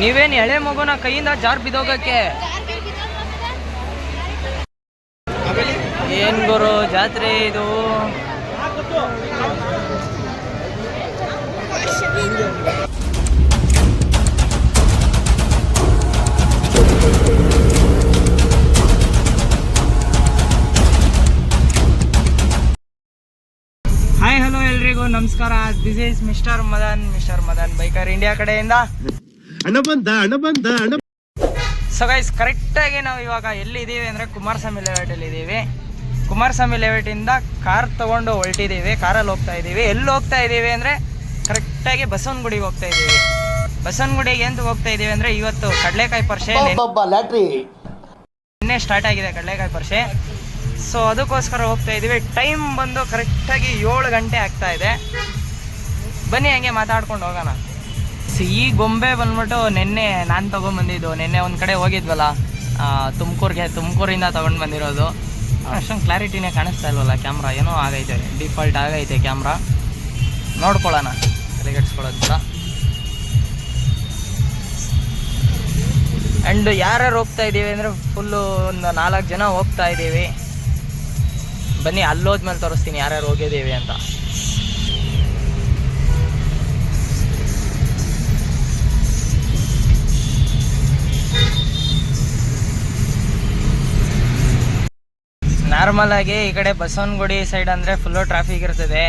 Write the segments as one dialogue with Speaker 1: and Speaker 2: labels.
Speaker 1: ನೀವೇನು ಎಳೆ ಮಗುನ ಕೈಯಿಂದ ಜಾರ್ ಬಿದ್ದೋಗಕ್ಕೆ? ಏನ್ ಗುರು, ಜಾತ್ರೆ ಇದು? ಹಾಯ್ ಹಲೋ ಎಲ್ರಿಗೂ. ನಮಸ್ಕಾರ. This is Mr Madan Mr Madan biker India ಕಡೆಯಿಂದ.
Speaker 2: ಹಣ ಬಂದ ಹಣ ಬಂದ ಹಣ
Speaker 1: ಸೊ ಗೈಸ್ ಕರೆಕ್ಟಾಗಿ ನಾವು ಇವಾಗ ಎಲ್ಲಿದ್ದೀವಿ ಅಂದ್ರೆ ಕುಮಾರಸ್ವಾಮಿ ಲೇಔಟಲ್ಲಿ ಇದ್ದೀವಿ. ಕುಮಾರಸ್ವಾಮಿ ಇಂದ ಕಾರ್ ತಗೊಂಡು ಹೊರಟಿದೀವಿ ಕಾರಲ್ಲಿ ಹೋಗ್ತಾ ಇದ್ದೀವಿ. ಎಲ್ಲಿ ಹೋಗ್ತಾ ಇದ್ದೀವಿ ಅಂದರೆ ಕರೆಕ್ಟಾಗಿ ಬಸವನಗುಡಿಗೆ ಹೋಗ್ತಾ ಇದೀವಿ ಬಸವನಗುಡಿಗೆ ಎಂತ ಹೋಗ್ತಾ ಇದ್ದೀವಿ ಅಂದ್ರೆ ಇವತ್ತು ಕಡಲೆಕಾಯಿ ಪರ್ಷೆ
Speaker 2: ಲ್ಯಾಟ್ರಿ.
Speaker 1: ನಿನ್ನೆ ಸ್ಟಾರ್ಟ್ ಆಗಿದೆ ಕಡಲೆಕಾಯಿ ಪರ್ಷೆ. ಸೊ ಅದಕ್ಕೋಸ್ಕರ ಹೋಗ್ತಾ ಇದ್ದೀವಿ. ಟೈಮ್ ಬಂದು ಕರೆಕ್ಟಾಗಿ ಏಳು ಗಂಟೆ ಆಗ್ತಾ ಇದೆ. ಬನ್ನಿ ಹಂಗೆ ಮಾತಾಡ್ಕೊಂಡು ಹೋಗೋಣ. ಈ ಗೊಂಬೆ ಬಂದ್ಬಿಟ್ಟು ನಿನ್ನೆ ನಾನು ತೊಗೊಂಬಂದಿದ್ದು. ನಿನ್ನೆ ಒಂದು ಕಡೆ ಹೋಗಿದ್ವಲ್ಲ ತುಮಕೂರಿಗೆ, ತುಮಕೂರಿಂದ ತೊಗೊಂಡು ಬಂದಿರೋದು. ಅಷ್ಟೊಂದು ಕ್ಲಾರಿಟಿನೇ ಕಾಣಿಸ್ತಾ ಇಲ್ವಲ್ಲ ಕ್ಯಾಮ್ರಾ? ಏನೋ ಆಗೈತೆ, ಡಿಫಾಲ್ಟ್ ಆಗೈತೆ ಕ್ಯಾಮ್ರಾ. ನೋಡ್ಕೊಳ್ಳೋಣ ತಲೆಗೆಡ್ಸ್ಕೊಳ್ಳೋದ್ರ ಆ್ಯಂಡ್ ಯಾರ್ಯಾರು ಹೋಗ್ತಾ ಇದ್ದೀವಿ ಅಂದರೆ ಫುಲ್ಲು ಒಂದು ನಾಲ್ಕು ಜನ ಹೋಗ್ತಾ ಇದ್ದೀವಿ. ಬನ್ನಿ, ಅಲ್ಲೋದ್ಮೇಲೆ ತೋರಿಸ್ತೀನಿ ಯಾರ್ಯಾರು ಹೋಗಿದ್ದೀವಿ ಅಂತ. ನಾರ್ಮಲ್ ಆಗಿ ಈ ಕಡೆ ಬಸವನಗುಡಿ ಸೈಡ್ ಅಂದರೆ ಫುಲ್ಲು ಟ್ರಾಫಿಕ್ ಇರ್ತದೆ.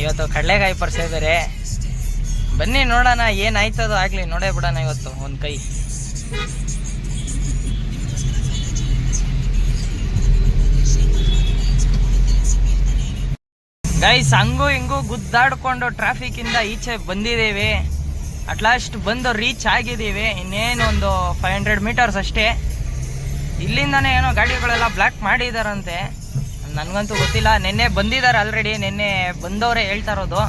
Speaker 1: ಇವತ್ತು ಕಡಲೆಕಾಯಿ ಪರ್ಸೆ ಬೇರೆ ಬನ್ನಿ ನೋಡೋಣ ಏನಾಯ್ತದೋ ಆಗಲಿ, ನೋಡೇ ಬಿಡೋಣ ಇವತ್ತು ಒಂದು ಕೈ. ಗೈಸ್ ಹಂಗೂ ಹಿಂಗೂ ಗುದ್ದಾಡ್ಕೊಂಡು ಟ್ರಾಫಿಕ್ಕಿಂದ ಈಚೆ ಬಂದಿದ್ದೇವೆ. ಅಟ್ಲಾಸ್ಟ್ ಬಂದು ರೀಚ್ ಆಗಿದ್ದೀವಿ. ಇನ್ನೇನು ಒಂದು ಫೈವ್ ಹಂಡ್ರೆಡ್ ಮೀಟರ್ಸ್ ಅಷ್ಟೇ. ಇಲ್ಲಿಂದನೇ ಏನೋ ಗಾಡಿಗಳೆಲ್ಲ ಬ್ಲಾಕ್ ಮಾಡಿದಾರಂತೆ. ನನಗಂತೂ ಗೊತ್ತಿಲ್ಲ. ನಿನ್ನೆ ಬಂದಿದ್ದಾರೆ ಆಲ್ರೆಡಿ ನಿನ್ನೆ ಬಂದವರೇ ಹೇಳ್ತಾ ಇರೋದು.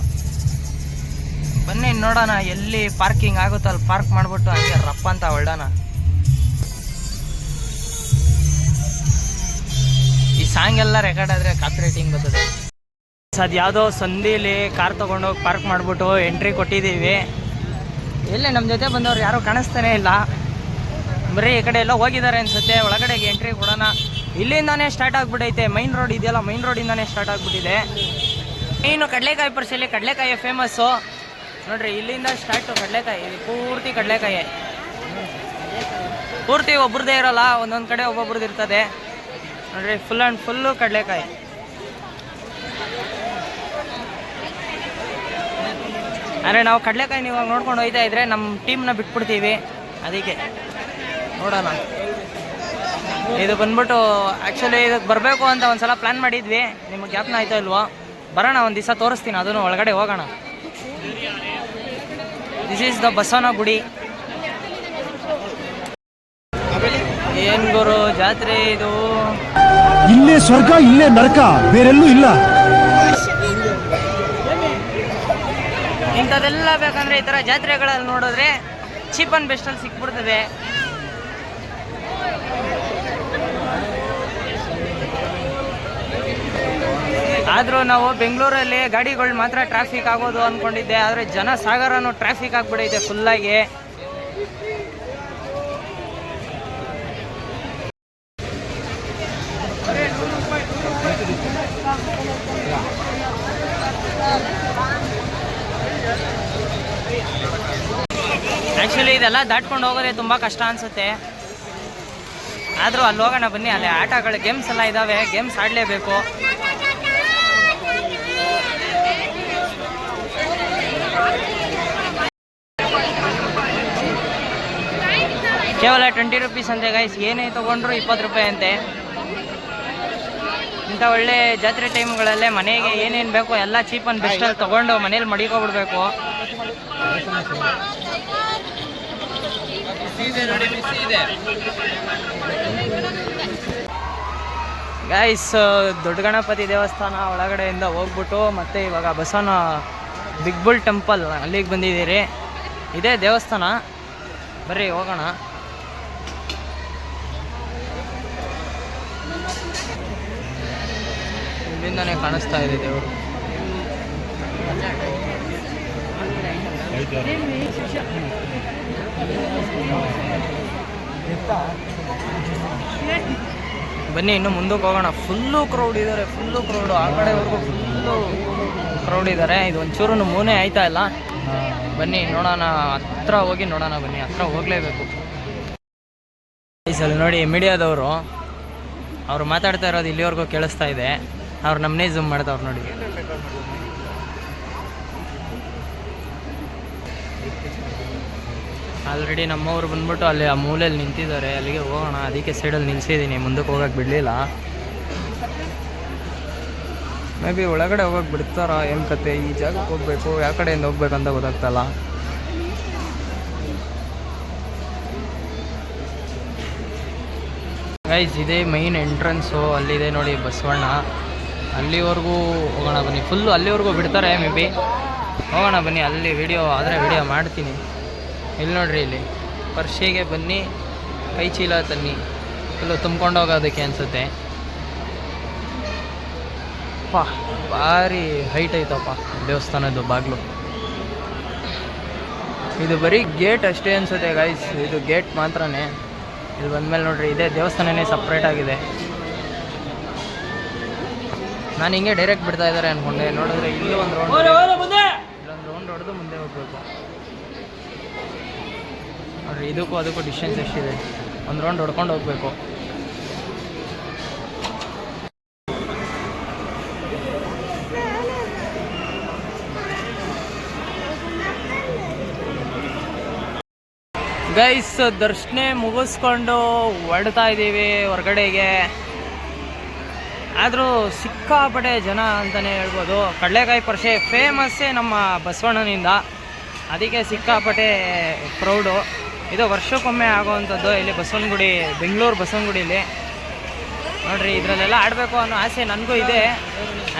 Speaker 1: ಬನ್ನಿ ನೋಡೋಣ, ಎಲ್ಲಿ ಪಾರ್ಕಿಂಗ್ ಆಗುತ್ತೋ ಅಲ್ಲಿ ಪಾರ್ಕ್ ಮಾಡಿಬಿಟ್ಟು ಹಂಗೆ ರಪ್ಪ ಅಂತ ಹೊರಡೋಣ. ಈ ಸಾಂಗ್ ಎಲ್ಲ ರೆಕಾರ್ಡ್ ಆದರೆ ಕಾಪಿ ರೇಟಿಂಗ್ ಬರ್ತದೆ ಅದು ಯಾವುದೋ ಸಂದಿಲಿ ಕಾರ್ ತೊಗೊಂಡೋಗಿ ಪಾರ್ಕ್ ಮಾಡಿಬಿಟ್ಟು ಎಂಟ್ರಿ ಕೊಟ್ಟಿದ್ದೀವಿ. ಎಲ್ಲೇ ನಮ್ಮ ಜೊತೆ ಬಂದವ್ರು ಯಾರೂ ಕಾಣಿಸ್ತಾನೇ ಇಲ್ಲ. ಬರೀ ಈ ಕಡೆ ಎಲ್ಲ ಹೋಗಿದ್ದಾರೆ ಅನ್ಸುತ್ತೆ. ಒಳಗಡೆಗೆ ಎಂಟ್ರಿ ಕೊಡೋಣ. ಇಲ್ಲಿಂದಾನೇ ಸ್ಟಾರ್ಟ್ ಆಗ್ಬಿಟ್ಟೈತೆ ಮೈನ್ ರೋಡ್ ಇದೆಯಲ್ಲ ಮೈನ್ ರೋಡಿಂದಾನೇ ಸ್ಟಾರ್ಟ್ ಆಗ್ಬಿಟ್ಟಿದೆ. ಮೈನು ಕಡಲೆಕಾಯಿ ಪರ್ಸಲ್ಲಿ ಕಡಲೆಕಾಯಿ ಫೇಮಸ್ಸು ನೋಡ್ರಿ, ಇಲ್ಲಿಂದ ಸ್ಟಾರ್ಟು ಕಡಲೆಕಾಯಿ ಪೂರ್ತಿ ಕಡಲೆಕಾಯಿ. ಪೂರ್ತಿ ಒಬ್ರದ್ದೇ ಇರಲ್ಲ, ಒಂದೊಂದು ಕಡೆ ಒಬ್ಬೊಬ್ರದ್ದು ಇರ್ತದೆ. ನೋಡ್ರಿ ಫುಲ್ ಆ್ಯಂಡ್ ಫುಲ್ಲು ಕಡಲೆಕಾಯಿ. ಅಂದರೆ ನಾವು ಕಡಲೆಕಾಯಿ ನೀವು ನೋಡ್ಕೊಂಡು ಹೋಯ್ತಾ ಇದ್ರೆ ನಮ್ಮ ಟೀಮ್ನ ಬಿಟ್ಬಿಡ್ತೀವಿ. ಅದಕ್ಕೆ. ನೋಡೋಣ. ಇದು ಬಂದ್ಬಿಟ್ಟು ಆ್ಯಕ್ಚುಲಿ ಇದಕ್ಕೆ ಬರಬೇಕು ಅಂತ ಒಂದು ಸಲ ಪ್ಲ್ಯಾನ್ ಮಾಡಿದ್ವಿ. ನಿಮಗೆ ಜ್ಞಾಪನ ಆಯ್ತಾ ಇಲ್ವೋ? ಬರೋಣ ಒಂದು ದಿವಸ ತೋರಿಸ್ತೀನಿ ಅದನ್ನು ಒಳಗಡೆ ಹೋಗೋಣ. ದಿಸ್ ಈಸ್ ದ ಬಸವನ ಗುಡಿ. ಏನ್ ಗುರು ಜಾತ್ರೆ ಇದು?
Speaker 2: ಇಲ್ಲೇ ಸ್ವರ್ಗ ಇಲ್ಲೇ ನರಕ ಬೇರೆಲ್ಲೂ ಇಲ್ಲ.
Speaker 1: ಇಂಥದೆಲ್ಲ ಬೇಕಂದ್ರೆ ಈ ತರ ಜಾತ್ರೆಗಳಲ್ಲಿ ನೋಡಿದ್ರೆ ಚೀಪ್ ಆ್ಯಂಡ್ ಬೆಸ್ಟಲ್ಲಿ ಸಿಕ್ಬಿಡ್ತದೆ. ಆದರೂ ನಾವು ಬೆಂಗಳೂರಲ್ಲಿ ಗಾಡಿಗಳು ಮಾತ್ರ ಟ್ರಾಫಿಕ್ ಆಗೋದು ಅಂದ್ಕೊಂಡಿದ್ದೆ ಆದರೆ ಜನ ಸಾಗರನು ಟ್ರಾಫಿಕ್ ಆಗಿಬಿಡೈತೆ ಆಗಿ. ಆ್ಯಕ್ಚುಲಿ ಇದೆಲ್ಲ ದಾಟ್ಕೊಂಡು ಹೋಗೋದೇ ತುಂಬ ಕಷ್ಟ ಅನಿಸುತ್ತೆ. ಆದರೂ ಅಲ್ಲಿ ಹೋಗೋಣ ಬನ್ನಿ, ಅಲ್ಲಿ ಆಟಗಳು ಗೇಮ್ಸ್ ಎಲ್ಲ ಇದ್ದಾವೆ ಗೇಮ್ಸ್ ಆಡಲೇಬೇಕು. ಕೇವಲ ಟ್ವೆಂಟಿ ರುಪೀಸ್ ಅಂತೆ ಗೈಸ್ ಏನೇ ತೊಗೊಂಡ್ರು ಇಪ್ಪತ್ತು ರೂಪಾಯಿ ಅಂತೆ. ಇಂಥ ಒಳ್ಳೆ ಜಾತ್ರೆ ಟೈಮ್ಗಳಲ್ಲೇ ಮನೆಗೆ ಏನೇನು ಬೇಕೋ ಎಲ್ಲ ಚೀಪ್ ಆ್ಯಂಡ್ ಬೆಸ್ಟಲ್ಲಿ ತೊಗೊಂಡು ಮನೇಲಿ ಮಡಿಕೊಬಿಡ್ಬೇಕು. ಗೈಸ್ ದೊಡ್ಡ ಗಣಪತಿ ದೇವಸ್ಥಾನ ಒಳಗಡೆಯಿಂದ ಹೋಗ್ಬಿಟ್ಟು ಮತ್ತೆ ಇವಾಗ ಬಸವನ ಬಿಗ್ ಬುಲ್ ಟೆಂಪಲ್, ಅಲ್ಲಿಗೆ ಬಂದಿದ್ದೀರಿ. ಇದೇ ದೇವಸ್ಥಾನ. ಬರ್ರಿ, ಹೋಗೋಣ. ಇಲ್ಲಿಂದನೇ ಕಾಣಿಸ್ತಾ ಇದೆ ದೇವರು. ಬನ್ನಿ, ಇನ್ನು ಮುಂದಕ್ಕೆ ಹೋಗೋಣ. ಫುಲ್ಲು ಕ್ರೌಡ್ ಇದ್ದಾರೆ ಫುಲ್ಲು ಕ್ರೌಡು ಆ ಕಡೆವರೆಗೂ ಫುಲ್ಲು ಕ್ರೌಡ್ ಇದ್ದಾರೆ ಇದು ಒಂಚೂರು ಮೂನೆ ಆಯ್ತಾ ಇಲ್ಲ. ಬನ್ನಿ, ನೋಡೋಣ. ಹತ್ರ ಹೋಗಿ ನೋಡೋಣ ಬನ್ನಿ. ಹತ್ರ ಹೋಗಲೇಬೇಕು. ಅಲ್ಲಿ ನೋಡಿ ಮೀಡಿಯಾದವರು, ಅವ್ರು ಮಾತಾಡ್ತಾ ಇರೋದು ಇಲ್ಲಿವರೆಗೂ ಕೇಳಿಸ್ತಾ ಇದೆ. ಅವ್ರು ನಮ್ಮನ್ನೇ ಝೂಮ್ ಮಾಡ್ತಾವ್ರು ನೋಡಿ. ಆಲ್ರೆಡಿ ನಮ್ಮವ್ರು ಬಂದ್ಬಿಟ್ಟು ಅಲ್ಲಿ ಆ ಮೂಲೆಯಲ್ಲಿ ನಿಂತಿದ್ದಾರೆ. ಅಲ್ಲಿಗೆ ಹೋಗೋಣ. ಅದಕ್ಕೆ ಸೈಡಲ್ಲಿ ನಿಲ್ಸಿದ್ದೀನಿ. ಮುಂದಕ್ಕೆ ಹೋಗಕ್ಕೆ ಬಿಡಲಿಲ್ಲ. ಮೇ ಬಿ ಒಳಗಡೆ ಹೋಗಕ್ಕೆ ಬಿಡ್ತಾರ? ಏನು ಕತೆ? ಈ ಜಾಗಕ್ಕೆ ಹೋಗ್ಬೇಕು, ಯಾವ ಕಡೆಯಿಂದ ಹೋಗ್ಬೇಕಂತ ಗೊತ್ತಾಗ್ತಲ್ಲ. ಗೈಸ್ ಇದೇ ಮೈನ್ ಎಂಟ್ರೆನ್ಸು ಅಲ್ಲಿದೆ ನೋಡಿ ಬಸವಣ್ಣ. ಅಲ್ಲಿವರೆಗೂ ಹೋಗೋಣ ಬನ್ನಿ. ಫುಲ್ಲು ಅಲ್ಲಿವರೆಗೂ ಬಿಡ್ತಾರೆ ಮೇ ಬಿ ಹೋಗೋಣ ಬನ್ನಿ. ಅಲ್ಲಿ ವಿಡಿಯೋ ಆದರೆ ವಿಡಿಯೋ ಮಾಡ್ತೀನಿ. ಇಲ್ಲಿ ನೋಡ್ರಿ ಇಲ್ಲಿ. ಪರ್ಷಿಗೆ ಬನ್ನಿ, ಕೈ ಚೀಲ ತನ್ನಿ. ಫುಲ್ಲು ತುಂಬ್ಕೊಂಡು ಹೋಗೋದಕ್ಕೆ ಅನಿಸುತ್ತೆ. ಪಾ ಭಾರಿ ಹೈಟ್ ಐತಪ್ಪ. ದೇವಸ್ಥಾನದ್ದು ಬಾಗಿಲು. ಇದು ಬರೀ ಗೇಟ್ ಅಷ್ಟೇ ಅನಿಸುತ್ತೆ ಗಾಯ್ಸ್ ಇದು ಗೇಟ್ ಮಾತ್ರನೇ. ಇಲ್ಲಿ ಬಂದಮೇಲೆ ನೋಡ್ರಿ ಇದೇ ದೇವಸ್ಥಾನನೇ ಸಪ್ರೇಟ್ ಆಗಿದೆ. ನಾನು ಹಿಂಗೆ ಡೈರೆಕ್ಟ್ ಬಿಡ್ತಾ ಇದ್ದಾರೆ ಅನ್ಕೊಂಡೆ. ನೋಡಿದ್ರೆ ಇಲ್ಲೂ ಒಂದು ರೌಂಡ್ ಇಲ್ಲೊಂದು ರೌಂಡ್ ಹೊಡೆದು ಮುಂದೆ ಹೋಗ್ಬೇಕು. ನೋಡ್ರಿ ಇದಕ್ಕೂ ಅದಕ್ಕೂ ಡಿಸ್ಟೆನ್ಸ್ ಎಷ್ಟಿದೆ? ಒಂದು ರೌಂಡ್ ಹೊಡ್ಕೊಂಡು ಹೋಗ್ಬೇಕು. ಗೈಸ್, ದರ್ಶನ ಮುಗಿಸ್ಕೊಂಡು ಹೊಡ್ತಾ ಇದ್ದೀವಿ ಹೊರಗಡೆಗೆ. ಆದರೂ ಸಿಕ್ಕಾಪಟ್ಟೆ ಜನ ಅಂತಲೇ ಹೇಳ್ಬೋದು. ಕಡಲೆಕಾಯಿ ಪರಿಷೆ ಫೇಮಸ್ಸೇ ನಮ್ಮ ಬಸವಣ್ಣನಿಂದ. ಅದಕ್ಕೆ ಸಿಕ್ಕಾಪಟ್ಟೆ ಪ್ರೌಡು ಇದು ವರ್ಷಕ್ಕೊಮ್ಮೆ ಆಗೋವಂಥದ್ದು ಇಲ್ಲಿ ಬಸವನಗುಡಿ, ಬೆಂಗಳೂರು ಬಸವನಗುಡಿಲಿ. ನೋಡ್ರಿ, ಇದರಲ್ಲೆಲ್ಲ ಆಡಬೇಕು ಅನ್ನೋ ಆಸೆ ನನಗೂ ಇದೆ.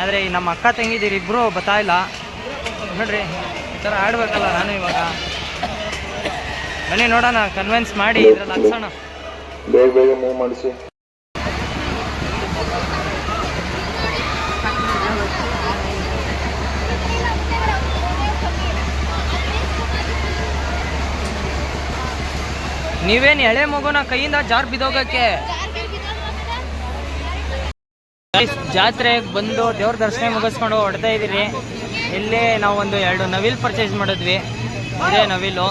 Speaker 1: ಆದರೆ ನಮ್ಮ ಅಕ್ಕ ತಂಗಿದಿರು ಇಬ್ಬರು ಬರ್ತಾ ಇಲ್ಲ. ನೋಡ್ರಿ, ಈ ಥರ ಆಡಬೇಕಲ್ಲ ನಾನು ಇವಾಗ. ಬನ್ನಿ ನೋಡೋಣ ಕನ್ವಿನ್ಸ್ ಮಾಡಿ ಇದ್ರಲ್ಲಿ ಹಾಕ್ಸೋಣ.
Speaker 3: ಬೇಗ ಬೇಗ ಮೂವ್ ಮಾಡಿಸಿ.
Speaker 1: ನೀವೇನು ಎಳೆ ಮಗುನ ಕೈಯಿಂದ ಜಾರ್ ಬಿದ್ದೋಗಕ್ಕೆ? ಜಾತ್ರೆಗೆ ಬಂದು ದೇವ್ರ ದರ್ಶನ ಮುಗಿಸ್ಕೊಂಡು ಹೊಡ್ತಾ ಇದ್ದೀರಿ ಇಲ್ಲಿ ನಾವು ಒಂದು ಎರಡು ನವಿಲ್ ಪರ್ಚೇಸ್ ಮಾಡಿದ್ವಿ. ಇದೇ ನವಿಲು.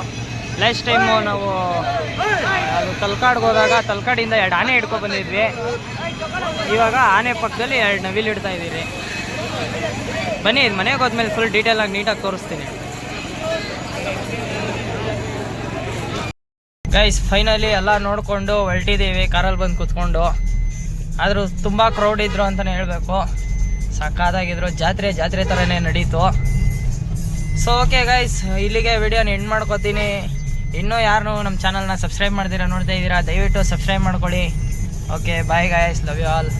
Speaker 1: ಲಾಸ್ಟ್ ಟೈಮು ನಾವು, ಅದು ತಲ್ಕಾಡ್ಗೆ ಹೋದಾಗ ತಲ್ಕಾಡಿಂದ ಎರಡು ಆನೆ ಹಿಡ್ಕೊ ಬಂದಿದ್ವಿ. ಇವಾಗ ಆನೆ ಪಕ್ಕದಲ್ಲಿ ಎರಡು ನವಿಲ್ ಇಡ್ತಾ ಇದ್ದೀರಿ. ಬನ್ನಿ ಮನೆಗೆ ಹೋದ್ಮೇಲೆ ಫುಲ್ ಡೀಟೇಲ್ ಆಗಿ ನೀಟಾಗಿ ತೋರಿಸ್ತೀನಿ. ಗೈಸ್ ಫೈನಲಿ ಎಲ್ಲ ನೋಡಿಕೊಂಡು ಹೊರಟಿದ್ದೀವಿ, ಕಾರಲ್ಲಿ ಬಂದು ಕೂತ್ಕೊಂಡು. ಆದರೂ ತುಂಬ ಕ್ರೌಡ್ ಇದ್ರು ಅಂತಲೇ ಹೇಳಬೇಕು. ಸಕ್ಕತ್ತಾಗಿದ್ರು ಜಾತ್ರೆ ಜಾತ್ರೆ ಥರನೇ ನಡೀತು. ಸೊ ಓಕೆ ಗೈಸ್ ಇಲ್ಲಿಗೆ ವಿಡಿಯೋನ ಎಂಡ್ ಮಾಡ್ಕೋತೀನಿ. ಇನ್ನೂ ಯಾರು ನಮ್ಮ ಚಾನಲ್ನ ಸಬ್ಸ್ಕ್ರೈಬ್ ಮಾಡ್ತೀರಾ ನೋಡ್ತಾ ಇದ್ದೀರಾ, ದಯವಿಟ್ಟು ಸಬ್ಸ್ಕ್ರೈಬ್ ಮಾಡ್ಕೊಳ್ಳಿ. Okay bye guys love you all